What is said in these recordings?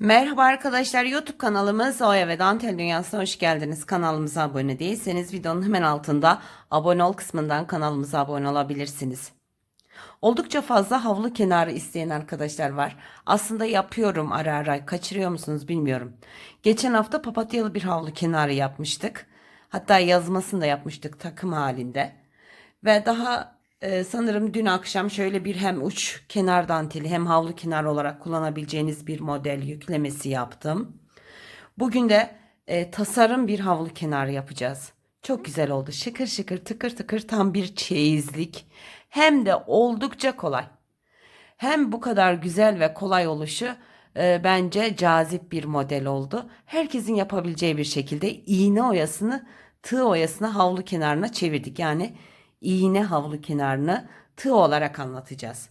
Merhaba arkadaşlar YouTube kanalımız Oya ve Dantel Dünyası'na hoş geldiniz. Kanalımıza abone değilseniz videonun hemen altında abone ol kısmından kanalımıza abone olabilirsiniz. Oldukça fazla havlu kenarı isteyen arkadaşlar var. Aslında yapıyorum ara ara kaçırıyor musunuz bilmiyorum. Geçen hafta papatyalı bir havlu kenarı yapmıştık. Hatta yazmasını da yapmıştık takım halinde. Ve daha e, sanırım dün akşam şöyle bir hem uç kenar danteli hem havlu kenar olarak kullanabileceğiniz bir model yüklemesi yaptım. Bugün de e, tasarım bir havlu kenarı yapacağız. Çok güzel oldu. Şıkır şıkır tıkır tıkır tam bir çeyizlik. Hem de oldukça kolay. Hem bu kadar güzel ve kolay oluşu e, bence cazip bir model oldu. Herkesin yapabileceği bir şekilde iğne oyasını tığ oyasına havlu kenarına çevirdik. Yani iğne havlu kenarını tığ olarak anlatacağız.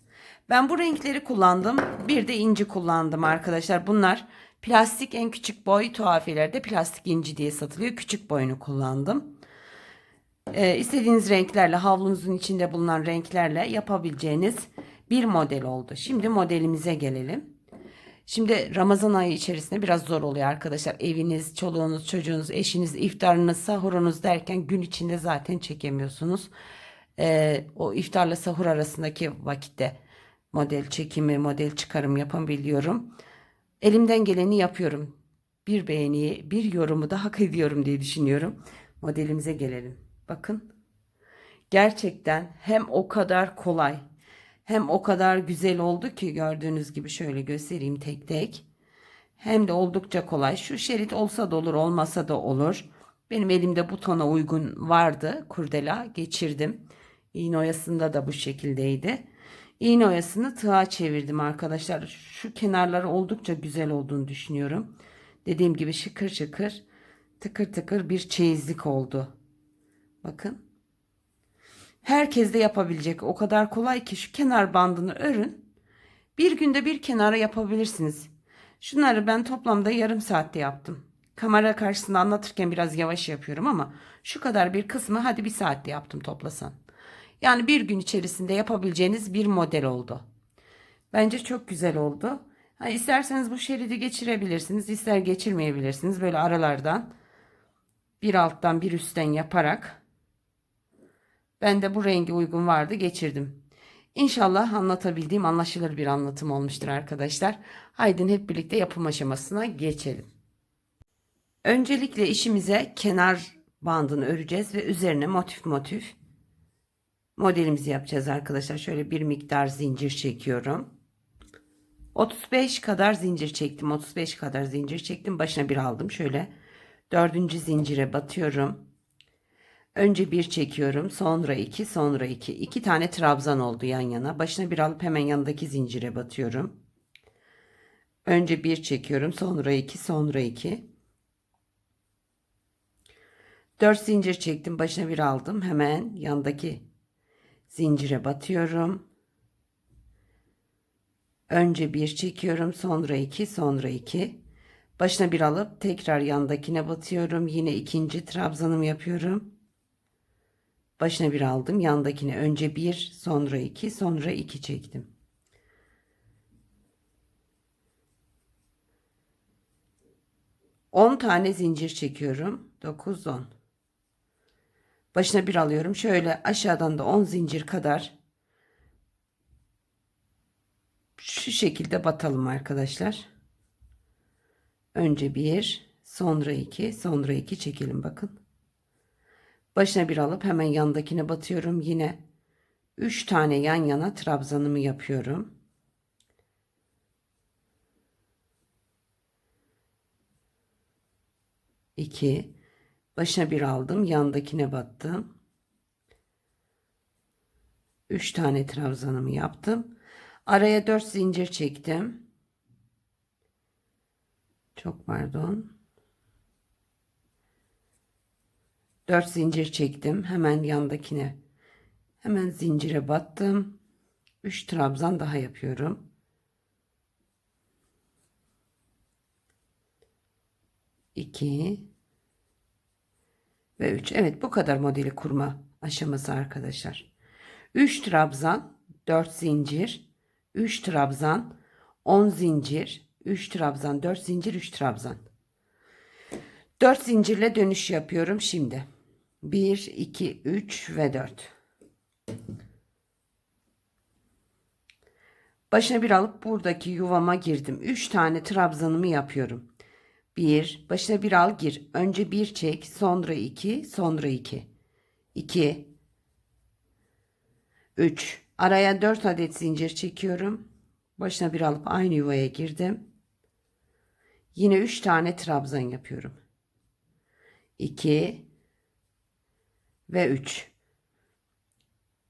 Ben bu renkleri kullandım. Bir de inci kullandım arkadaşlar. Bunlar plastik en küçük boy tuhafilerde plastik inci diye satılıyor. Küçük boyunu kullandım. Ee, istediğiniz renklerle havlunuzun içinde bulunan renklerle yapabileceğiniz bir model oldu. Şimdi modelimize gelelim. Şimdi Ramazan ayı içerisinde biraz zor oluyor arkadaşlar. Eviniz, çoluğunuz, çocuğunuz, eşiniz, iftarınız, sahurunuz derken gün içinde zaten çekemiyorsunuz. Ee, o iftarla sahur arasındaki vakitte model çekimi, model çıkarım yapabiliyorum. Elimden geleni yapıyorum. Bir beğeniyi, bir yorumu da hak ediyorum diye düşünüyorum. Modelimize gelelim. Bakın. Gerçekten hem o kadar kolay hem o kadar güzel oldu ki gördüğünüz gibi şöyle göstereyim tek tek. Hem de oldukça kolay. Şu şerit olsa da olur, olmasa da olur. Benim elimde butona uygun vardı. Kurdela geçirdim. İğne oyasında da bu şekildeydi. İğne oyasını tığa çevirdim arkadaşlar. Şu kenarları oldukça güzel olduğunu düşünüyorum. Dediğim gibi şıkır şıkır tıkır tıkır bir çeyizlik oldu. Bakın. Herkes de yapabilecek. O kadar kolay ki şu kenar bandını örün. Bir günde bir kenara yapabilirsiniz. Şunları ben toplamda yarım saatte yaptım. Kamera karşısında anlatırken biraz yavaş yapıyorum ama şu kadar bir kısmı hadi bir saatte yaptım toplasan. Yani bir gün içerisinde yapabileceğiniz bir model oldu. Bence çok güzel oldu. Ha, isterseniz bu şeridi geçirebilirsiniz, ister geçirmeyebilirsiniz. Böyle aralardan bir alttan bir üstten yaparak ben de bu rengi uygun vardı geçirdim. İnşallah anlatabildiğim anlaşılır bir anlatım olmuştur arkadaşlar. Haydi hep birlikte yapım aşamasına geçelim. Öncelikle işimize kenar bandını öreceğiz ve üzerine motif motif modelimizi yapacağız arkadaşlar. Şöyle bir miktar zincir çekiyorum. 35 kadar zincir çektim. 35 kadar zincir çektim. Başına bir aldım. Şöyle dördüncü zincire batıyorum. Önce bir çekiyorum. Sonra iki, sonra iki. İki tane trabzan oldu yan yana. Başına bir alıp hemen yanındaki zincire batıyorum. Önce bir çekiyorum. Sonra iki, sonra iki. Dört zincir çektim. Başına bir aldım. Hemen yandaki zincire batıyorum. Önce bir çekiyorum. Sonra iki, sonra iki. Başına bir alıp tekrar yandakine batıyorum. Yine ikinci trabzanımı yapıyorum. Başına bir aldım. Yandakine önce bir, sonra iki, sonra iki çektim. On tane zincir çekiyorum. Dokuz, on. Başına bir alıyorum. Şöyle aşağıdan da on zincir kadar şu şekilde batalım arkadaşlar. Önce bir, sonra iki, sonra iki çekelim bakın. Başına bir alıp hemen yandakine batıyorum. Yine 3 tane yan yana trabzanımı yapıyorum. İki. Başına bir aldım. Yandakine battım. 3 tane trabzanımı yaptım. Araya 4 zincir çektim. Çok pardon. 4 zincir çektim. Hemen yandakine hemen zincire battım. 3 trabzan daha yapıyorum. İki ve üç. Evet bu kadar modeli kurma aşaması arkadaşlar. 3 trabzan, 4 zincir, 3 trabzan, 10 zincir, 3 trabzan, 4 zincir, 3 trabzan. 4 zincirle dönüş yapıyorum şimdi. 1, 2, 3 ve 4. Başına bir alıp buradaki yuvama girdim. 3 tane trabzanımı yapıyorum. 1, başına bir al gir. Önce 1 çek, sonra 2, sonra 2. 2 3 araya 4 adet zincir çekiyorum. Başına bir alıp aynı yuvaya girdim. Yine 3 tane trabzan yapıyorum. 2 ve 3.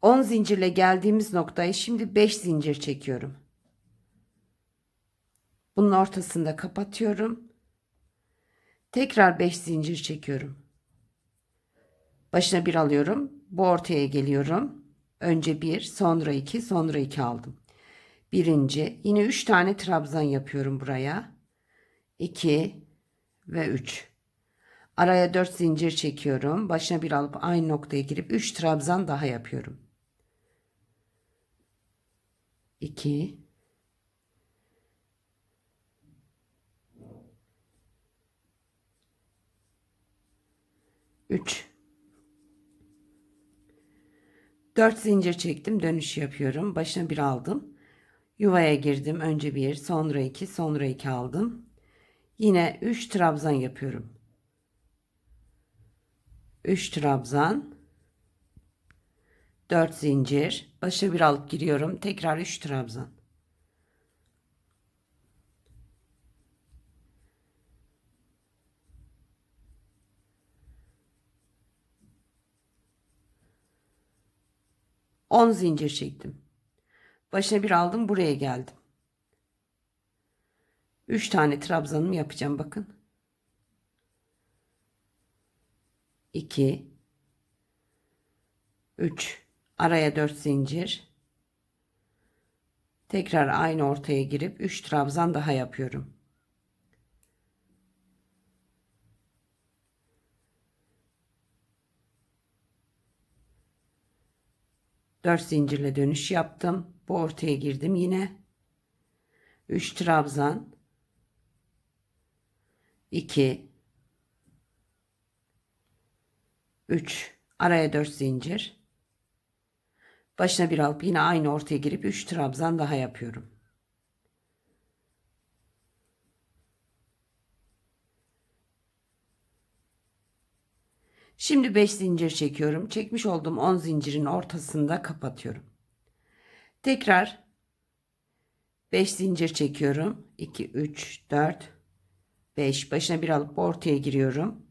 10 zincirle geldiğimiz noktayı şimdi 5 zincir çekiyorum. Bunun ortasında kapatıyorum. Tekrar 5 zincir çekiyorum. Başına bir alıyorum. Bu ortaya geliyorum. Önce 1, sonra 2, sonra 2 aldım. Birinci. Yine 3 tane trabzan yapıyorum buraya. 2 ve 3. Araya 4 zincir çekiyorum. Başına bir alıp aynı noktaya girip 3 trabzan daha yapıyorum. 2 3 4 zincir çektim dönüş yapıyorum. Başına bir aldım. Yuvaya girdim önce bir sonra iki sonra iki aldım. Yine 3 trabzan yapıyorum. 3 trabzan. 4 zincir. Başa bir alıp giriyorum. Tekrar 3 trabzan On zincir çektim. Başına bir aldım buraya geldim. 3 tane trabzanımı yapacağım bakın. 2 3 araya 4 zincir. Tekrar aynı ortaya girip 3 trabzan daha yapıyorum. Dört zincirle dönüş yaptım. Bu ortaya girdim yine. 3 trabzan 2 3 araya 4 zincir başına bir alıp yine aynı ortaya girip 3 trabzan daha yapıyorum. Şimdi 5 zincir çekiyorum. Çekmiş olduğum 10 zincirin ortasında kapatıyorum. Tekrar 5 zincir çekiyorum. 2 3 4 5 başına bir alıp ortaya giriyorum.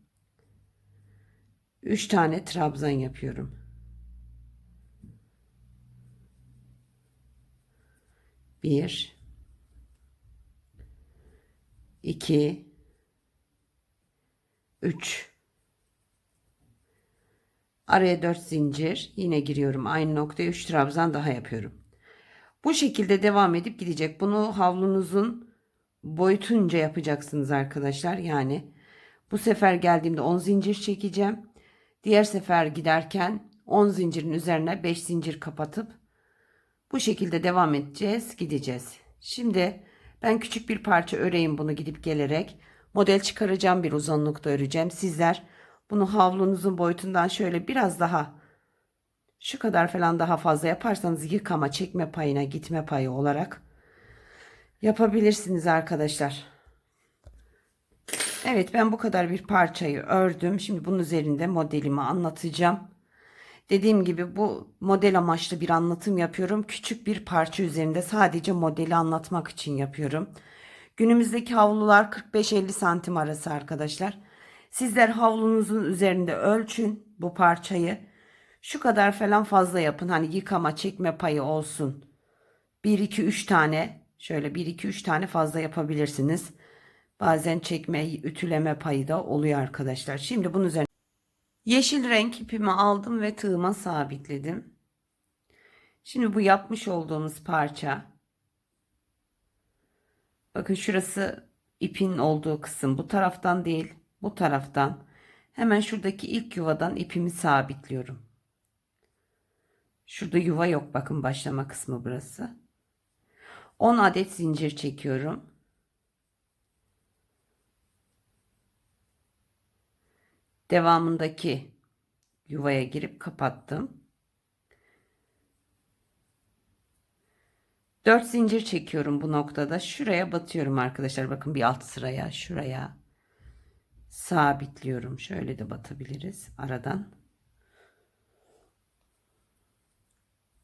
3 tane trabzan yapıyorum. 1 2 3 Araya 4 zincir yine giriyorum. Aynı noktaya 3 trabzan daha yapıyorum. Bu şekilde devam edip gidecek. Bunu havlunuzun boyutunca yapacaksınız arkadaşlar. Yani bu sefer geldiğimde 10 zincir çekeceğim. Diğer sefer giderken 10 zincirin üzerine 5 zincir kapatıp bu şekilde devam edeceğiz, gideceğiz. Şimdi ben küçük bir parça öreyim bunu gidip gelerek. Model çıkaracağım bir uzunlukta öreceğim. Sizler bunu havlunuzun boyutundan şöyle biraz daha şu kadar falan daha fazla yaparsanız yıkama çekme payına gitme payı olarak yapabilirsiniz arkadaşlar. Evet ben bu kadar bir parçayı ördüm. Şimdi bunun üzerinde modelimi anlatacağım. Dediğim gibi bu model amaçlı bir anlatım yapıyorum. Küçük bir parça üzerinde sadece modeli anlatmak için yapıyorum. Günümüzdeki havlular 45-50 santim arası arkadaşlar. Sizler havlunuzun üzerinde ölçün bu parçayı. Şu kadar falan fazla yapın. Hani yıkama çekme payı olsun. 1 2 3 tane şöyle 1 2 3 tane fazla yapabilirsiniz. Bazen çekme ütüleme payı da oluyor arkadaşlar. Şimdi bunun üzerine yeşil renk ipimi aldım ve tığıma sabitledim. Şimdi bu yapmış olduğumuz parça bakın şurası ipin olduğu kısım bu taraftan değil bu taraftan hemen şuradaki ilk yuvadan ipimi sabitliyorum. Şurada yuva yok bakın başlama kısmı burası. 10 adet zincir çekiyorum. Devamındaki yuvaya girip kapattım. 4 zincir çekiyorum bu noktada. Şuraya batıyorum arkadaşlar. Bakın bir alt sıraya, şuraya sabitliyorum. Şöyle de batabiliriz aradan.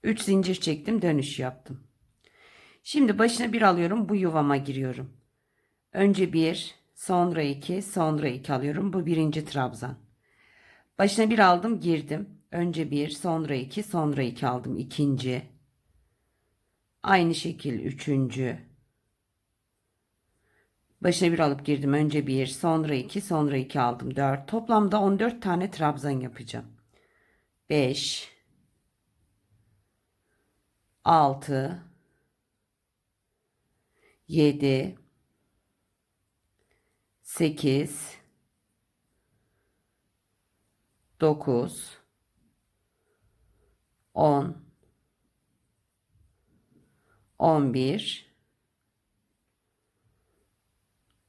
3 zincir çektim, dönüş yaptım. Şimdi başına bir alıyorum, bu yuvama giriyorum. Önce bir, sonra iki, sonra iki alıyorum. Bu birinci trabzan. Başına bir aldım, girdim. Önce bir, sonra iki, sonra iki aldım. ikinci. Aynı şekil üçüncü. Başına bir alıp girdim. Önce bir, sonra iki, sonra iki aldım. Dört. Toplamda 14 tane trabzan yapacağım. Beş. Altı. Yedi. Sekiz. Dokuz. On. 11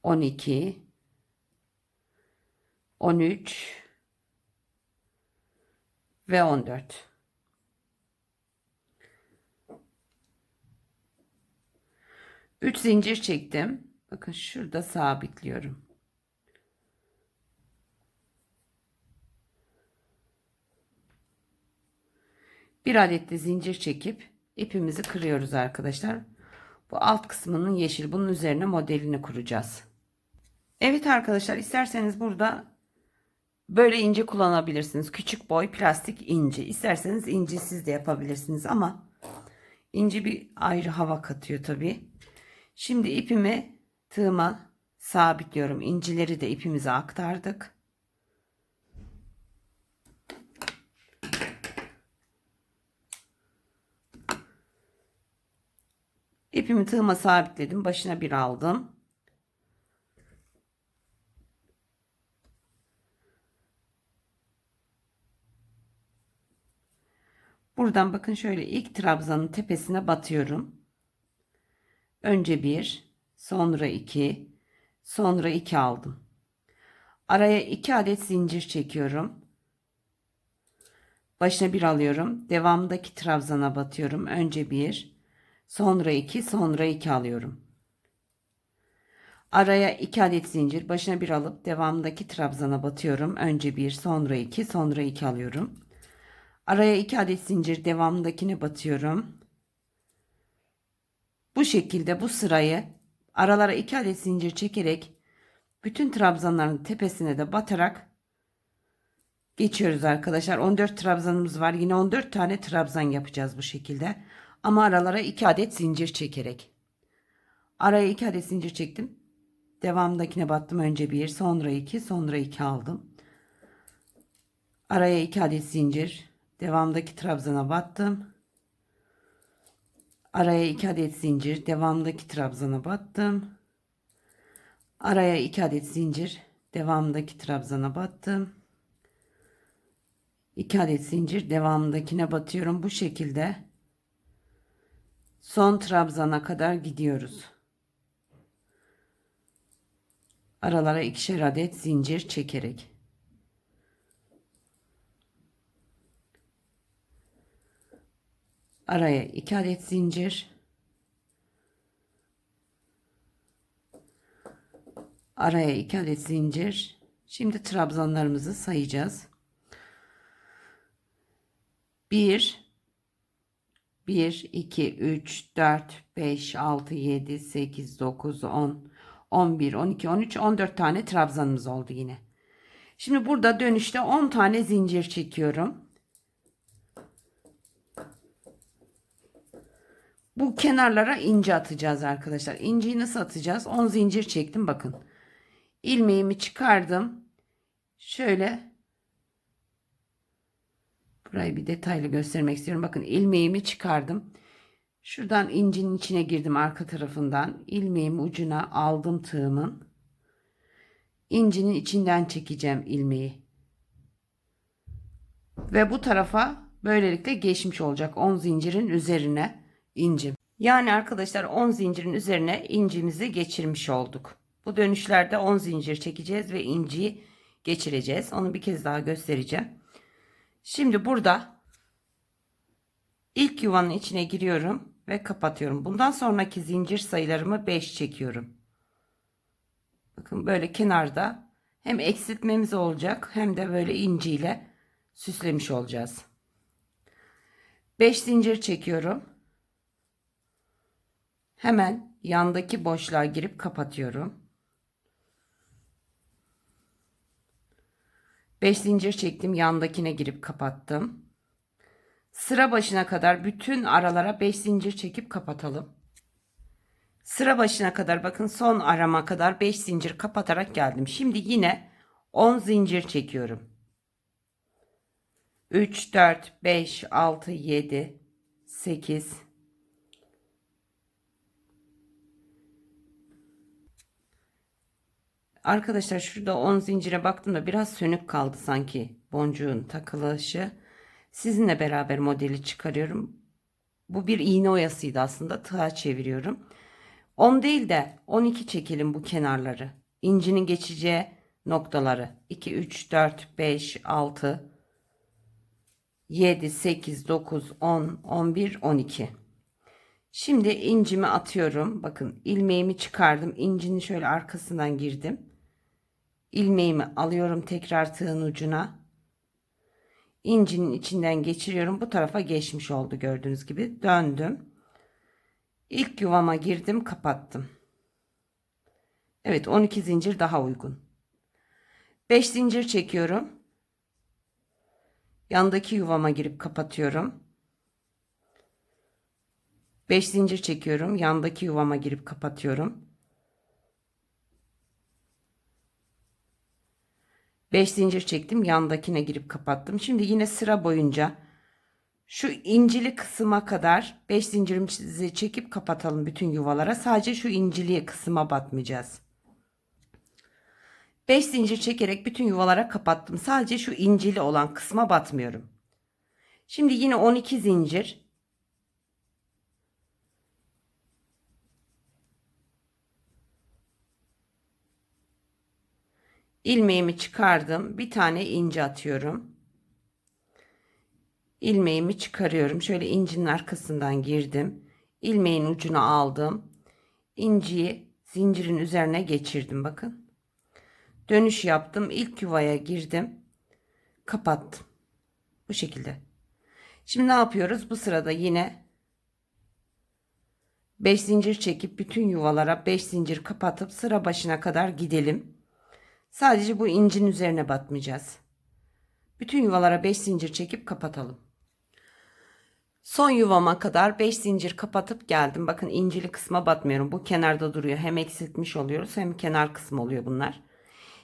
12 13 ve 14 3 zincir çektim. Bakın şurada sabitliyorum. Bir adet de zincir çekip ipimizi kırıyoruz arkadaşlar. Bu alt kısmının yeşil. Bunun üzerine modelini kuracağız. Evet arkadaşlar isterseniz burada böyle ince kullanabilirsiniz. Küçük boy plastik inci. İsterseniz inci siz de yapabilirsiniz ama inci bir ayrı hava katıyor tabi. Şimdi ipimi tığıma sabitliyorum. İncileri de ipimize aktardık. İpimi tığıma sabitledim. Başına bir aldım. Buradan bakın şöyle ilk trabzanın tepesine batıyorum. Önce bir, sonra iki, sonra iki aldım. Araya iki adet zincir çekiyorum. Başına bir alıyorum. Devamındaki trabzana batıyorum. Önce bir, Sonra 2, sonra 2 alıyorum. Araya 2 adet zincir, başına bir alıp devamındaki trabzana batıyorum. Önce 1, sonra 2, sonra 2 alıyorum. Araya 2 adet zincir, devamındakine batıyorum. Bu şekilde bu sırayı aralara 2 adet zincir çekerek bütün trabzanların tepesine de batarak geçiyoruz arkadaşlar. 14 trabzanımız var. Yine 14 tane trabzan yapacağız bu şekilde. Ama aralara 2 adet zincir çekerek. Araya 2 adet zincir çektim. Devamındakine battım. Önce 1, sonra 2, sonra 2 aldım. Araya 2 adet zincir. Devamdaki trabzana battım. Araya 2 adet zincir. Devamdaki trabzana battım. Araya 2 adet zincir. Devamındaki trabzana battım. 2 adet zincir devamındakine batıyorum. Bu şekilde son trabzana kadar gidiyoruz. Aralara ikişer adet zincir çekerek. Araya iki adet zincir. Araya iki adet zincir. Şimdi trabzanlarımızı sayacağız. 1 1, 2, 3, 4, 5, 6, 7, 8, 9, 10, 11, 12, 13, 14 tane trabzanımız oldu yine. Şimdi burada dönüşte 10 tane zincir çekiyorum. Bu kenarlara ince atacağız arkadaşlar. İnciyi nasıl atacağız? 10 zincir çektim bakın. İlmeğimi çıkardım. Şöyle Burayı bir detaylı göstermek istiyorum. Bakın ilmeğimi çıkardım. Şuradan incinin içine girdim arka tarafından. ilmeğimi ucuna aldım tığımın. İncinin içinden çekeceğim ilmeği. Ve bu tarafa böylelikle geçmiş olacak 10 zincirin üzerine incim. Yani arkadaşlar 10 zincirin üzerine incimizi geçirmiş olduk. Bu dönüşlerde 10 zincir çekeceğiz ve inciyi geçireceğiz. Onu bir kez daha göstereceğim. Şimdi burada ilk yuvanın içine giriyorum ve kapatıyorum. Bundan sonraki zincir sayılarımı 5 çekiyorum. Bakın böyle kenarda hem eksiltmemiz olacak hem de böyle inciyle süslemiş olacağız. 5 zincir çekiyorum. Hemen yandaki boşluğa girip kapatıyorum. 5 zincir çektim, yandakine girip kapattım. Sıra başına kadar bütün aralara 5 zincir çekip kapatalım. Sıra başına kadar bakın son arama kadar 5 zincir kapatarak geldim. Şimdi yine 10 zincir çekiyorum. 3 4 5 6 7 8 Arkadaşlar şurada 10 zincire baktım da biraz sönük kaldı sanki boncuğun takılışı. Sizinle beraber modeli çıkarıyorum. Bu bir iğne oyasıydı aslında. Tığa çeviriyorum. 10 değil de 12 çekelim bu kenarları. İncinin geçeceği noktaları. 2, 3, 4, 5, 6, 7, 8, 9, 10, 11, 12. Şimdi incimi atıyorum. Bakın ilmeğimi çıkardım. İncinin şöyle arkasından girdim. İlmeğimi alıyorum tekrar tığın ucuna. İncinin içinden geçiriyorum. Bu tarafa geçmiş oldu gördüğünüz gibi. Döndüm. İlk yuvama girdim, kapattım. Evet, 12 zincir daha uygun. 5 zincir çekiyorum. Yandaki yuvama girip kapatıyorum. 5 zincir çekiyorum. Yandaki yuvama girip kapatıyorum. 5 zincir çektim. Yandakine girip kapattım. Şimdi yine sıra boyunca şu incili kısma kadar 5 zincirimizi çekip kapatalım bütün yuvalara. Sadece şu incili kısma batmayacağız. 5 zincir çekerek bütün yuvalara kapattım. Sadece şu incili olan kısma batmıyorum. Şimdi yine 12 zincir ilmeğimi çıkardım. Bir tane ince atıyorum. İlmeğimi çıkarıyorum. Şöyle incinin arkasından girdim. İlmeğin ucunu aldım. İnciyi zincirin üzerine geçirdim bakın. Dönüş yaptım. İlk yuvaya girdim. Kapattım. Bu şekilde. Şimdi ne yapıyoruz? Bu sırada yine 5 zincir çekip bütün yuvalara 5 zincir kapatıp sıra başına kadar gidelim. Sadece bu incin üzerine batmayacağız. Bütün yuvalara 5 zincir çekip kapatalım. Son yuvama kadar 5 zincir kapatıp geldim. Bakın incili kısma batmıyorum. Bu kenarda duruyor. Hem eksiltmiş oluyoruz hem kenar kısmı oluyor bunlar.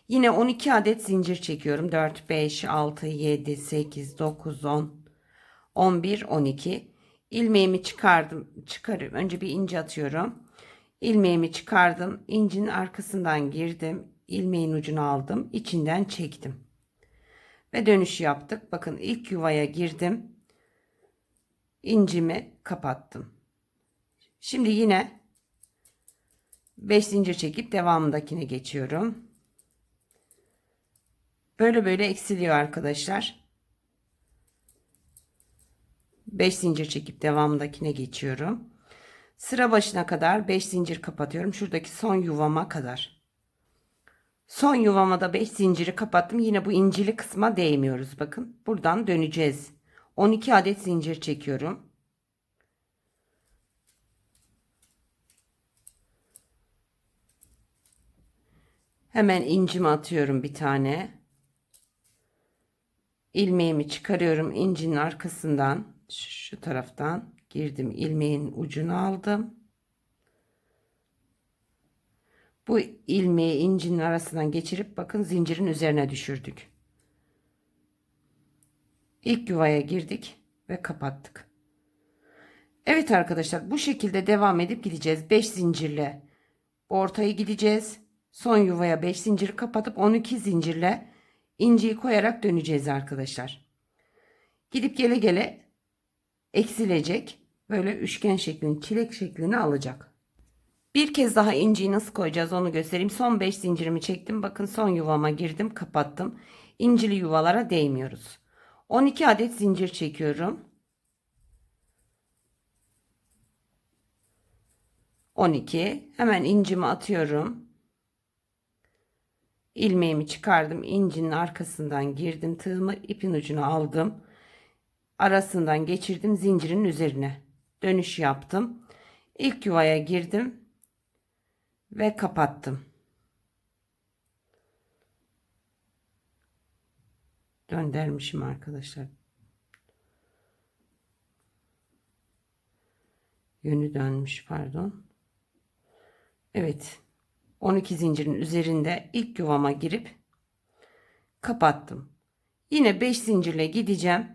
Yine 12 adet zincir çekiyorum. 4, 5, 6, 7, 8, 9, 10, 11, 12. İlmeğimi çıkardım. Çıkarıyorum. Önce bir ince atıyorum. İlmeğimi çıkardım. İncinin arkasından girdim. İlmeğin ucunu aldım. içinden çektim. Ve dönüş yaptık. Bakın ilk yuvaya girdim. İncimi kapattım. Şimdi yine 5 zincir çekip devamındakine geçiyorum. Böyle böyle eksiliyor arkadaşlar. 5 zincir çekip devamındakine geçiyorum. Sıra başına kadar 5 zincir kapatıyorum. Şuradaki son yuvama kadar. Son yuvama da 5 zinciri kapattım. Yine bu incili kısma değmiyoruz. Bakın buradan döneceğiz. 12 adet zincir çekiyorum. Hemen incimi atıyorum bir tane. İlmeğimi çıkarıyorum incinin arkasından şu taraftan girdim ilmeğin ucunu aldım. Bu ilmeği incinin arasından geçirip bakın zincirin üzerine düşürdük. İlk yuvaya girdik ve kapattık. Evet arkadaşlar bu şekilde devam edip gideceğiz. 5 zincirle ortaya gideceğiz. Son yuvaya 5 zincir kapatıp 12 zincirle inciyi koyarak döneceğiz arkadaşlar. Gidip gele gele eksilecek. Böyle üçgen şeklini, çilek şeklini alacak. Bir kez daha inciyi nasıl koyacağız onu göstereyim. Son 5 zincirimi çektim. Bakın son yuvama girdim, kapattım. İncili yuvalara değmiyoruz. 12 adet zincir çekiyorum. 12. Hemen incimi atıyorum. İlmeğimi çıkardım. İncinin arkasından girdim. Tığımı ipin ucuna aldım. Arasından geçirdim zincirin üzerine. Dönüş yaptım. İlk yuvaya girdim ve kapattım. Döndermişim arkadaşlar. Yönü dönmüş pardon. Evet. 12 zincirin üzerinde ilk yuvama girip kapattım. Yine 5 zincirle gideceğim.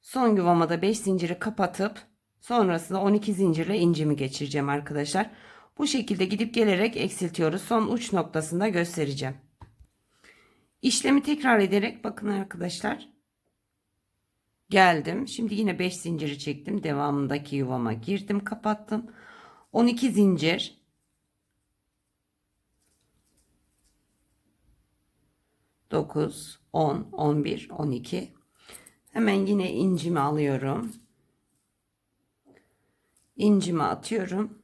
Son yuvama da 5 zinciri kapatıp sonrasında 12 zincirle incimi geçireceğim arkadaşlar. Bu şekilde gidip gelerek eksiltiyoruz. Son uç noktasında göstereceğim. İşlemi tekrar ederek bakın arkadaşlar. Geldim. Şimdi yine 5 zinciri çektim. Devamındaki yuvama girdim, kapattım. 12 zincir. Dokuz, on, on bir, on iki. Hemen yine incimi alıyorum. İncimi atıyorum.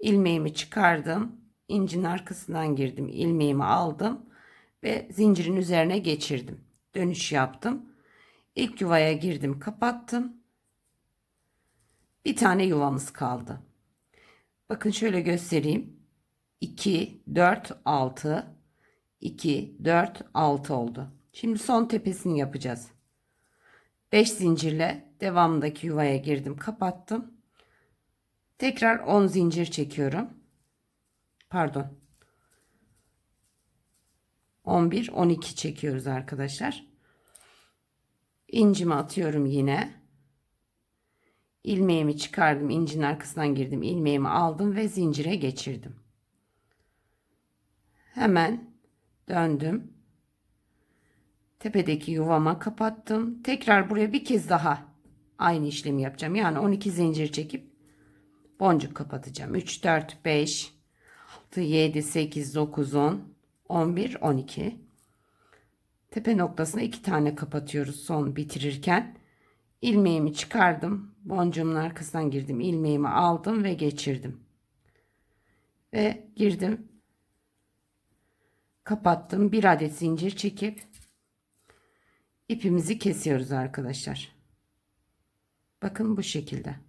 İlmeğimi çıkardım. İncin arkasından girdim. ilmeğimi aldım ve zincirin üzerine geçirdim. Dönüş yaptım. İlk yuvaya girdim, kapattım. Bir tane yuvamız kaldı. Bakın şöyle göstereyim. 2 4 6 2 4 6 oldu. Şimdi son tepesini yapacağız. 5 zincirle devamındaki yuvaya girdim, kapattım. Tekrar 10 zincir çekiyorum. Pardon. 11 12 çekiyoruz arkadaşlar. İncimi atıyorum yine. İlmeğimi çıkardım. incinin arkasından girdim. ilmeğimi aldım ve zincire geçirdim. Hemen döndüm. Tepedeki yuvama kapattım. Tekrar buraya bir kez daha aynı işlemi yapacağım. Yani 12 zincir çekip boncuk kapatacağım. 3 4 5 6 7 8 9 10 11 12 tepe noktasına iki tane kapatıyoruz son bitirirken. İlmeğimi çıkardım. Boncuğumun arkasından girdim. İlmeğimi aldım ve geçirdim. Ve girdim. Kapattım. Bir adet zincir çekip ipimizi kesiyoruz arkadaşlar. Bakın bu şekilde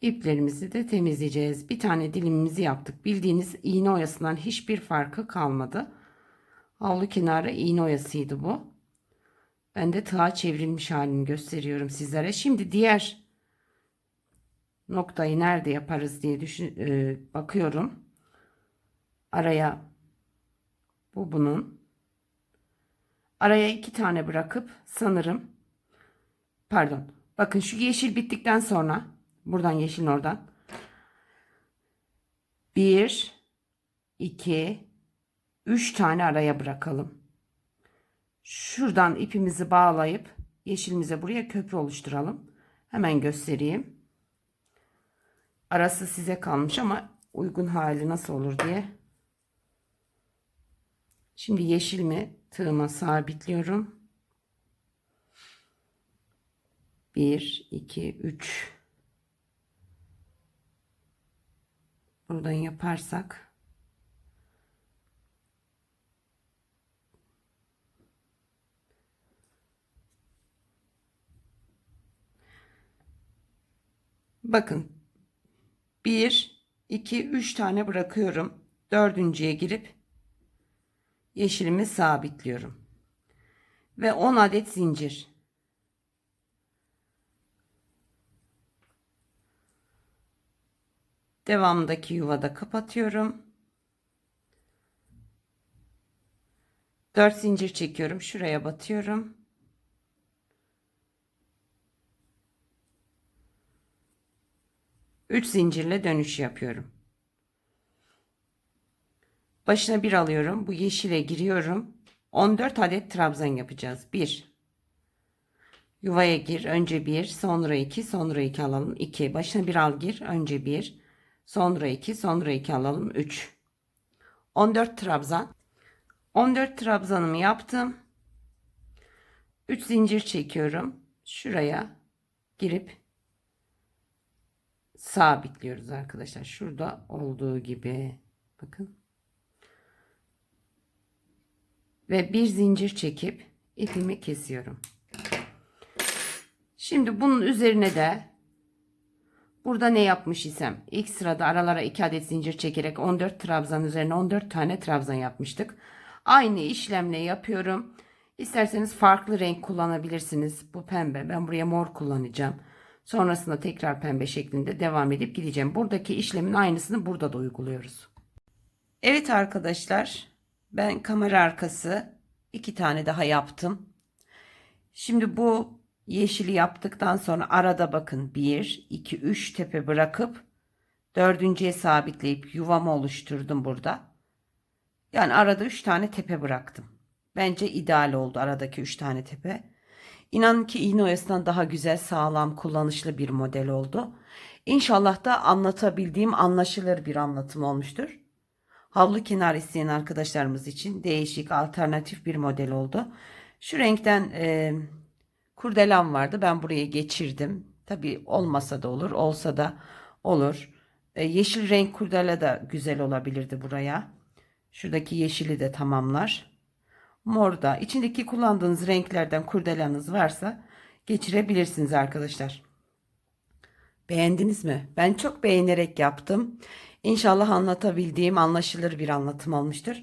İplerimizi de temizleyeceğiz. Bir tane dilimimizi yaptık. Bildiğiniz iğne oyasından hiçbir farkı kalmadı. Havlu kenarı iğne oyasıydı bu. Ben de tığa çevrilmiş halini gösteriyorum sizlere. Şimdi diğer noktayı nerede yaparız diye düşün, e, bakıyorum. Araya bu bunun. Araya iki tane bırakıp sanırım pardon bakın şu yeşil bittikten sonra Buradan yeşilin oradan. 1 2 3 tane araya bırakalım. Şuradan ipimizi bağlayıp yeşilimize buraya köprü oluşturalım. Hemen göstereyim. Arası size kalmış ama uygun hali nasıl olur diye. Şimdi yeşilimi tığıma sabitliyorum. 1 2 3 buradan yaparsak. Bakın. 1 2 3 tane bırakıyorum. Dördüncüye girip yeşilimi sabitliyorum. Ve 10 adet zincir Devamındaki yuvada kapatıyorum. 4 zincir çekiyorum. Şuraya batıyorum. Üç zincirle dönüş yapıyorum. Başına bir alıyorum. Bu yeşile giriyorum. 14 adet trabzan yapacağız. 1 Yuvaya gir. Önce 1, sonra 2, sonra 2 alalım. 2. Başına bir al gir. Önce 1, sonra 2, sonra 2 alalım. 3. 14 trabzan. 14 trabzanımı yaptım. 3 zincir çekiyorum. Şuraya girip sabitliyoruz arkadaşlar. Şurada olduğu gibi. Bakın. Ve bir zincir çekip ipimi kesiyorum. Şimdi bunun üzerine de burada ne yapmış isem ilk sırada aralara 2 adet zincir çekerek 14 trabzan üzerine 14 tane trabzan yapmıştık. Aynı işlemle yapıyorum. İsterseniz farklı renk kullanabilirsiniz. Bu pembe. Ben buraya mor kullanacağım. Sonrasında tekrar pembe şeklinde devam edip gideceğim. Buradaki işlemin aynısını burada da uyguluyoruz. Evet arkadaşlar. Ben kamera arkası iki tane daha yaptım. Şimdi bu yeşili yaptıktan sonra arada bakın 1, 2, 3 tepe bırakıp dördüncüye sabitleyip yuvamı oluşturdum burada. Yani arada 3 tane tepe bıraktım. Bence ideal oldu aradaki 3 tane tepe. İnanın ki iğne oyasından daha güzel, sağlam, kullanışlı bir model oldu. İnşallah da anlatabildiğim anlaşılır bir anlatım olmuştur. Havlu kenar isteyen arkadaşlarımız için değişik, alternatif bir model oldu. Şu renkten e, kurdelam vardı. Ben buraya geçirdim. Tabii olmasa da olur, olsa da olur. E, yeşil renk kurdela da güzel olabilirdi buraya. Şuradaki yeşili de tamamlar. Mor da içindeki kullandığınız renklerden kurdelanız varsa geçirebilirsiniz arkadaşlar. Beğendiniz mi? Ben çok beğenerek yaptım. İnşallah anlatabildiğim anlaşılır bir anlatım olmuştur.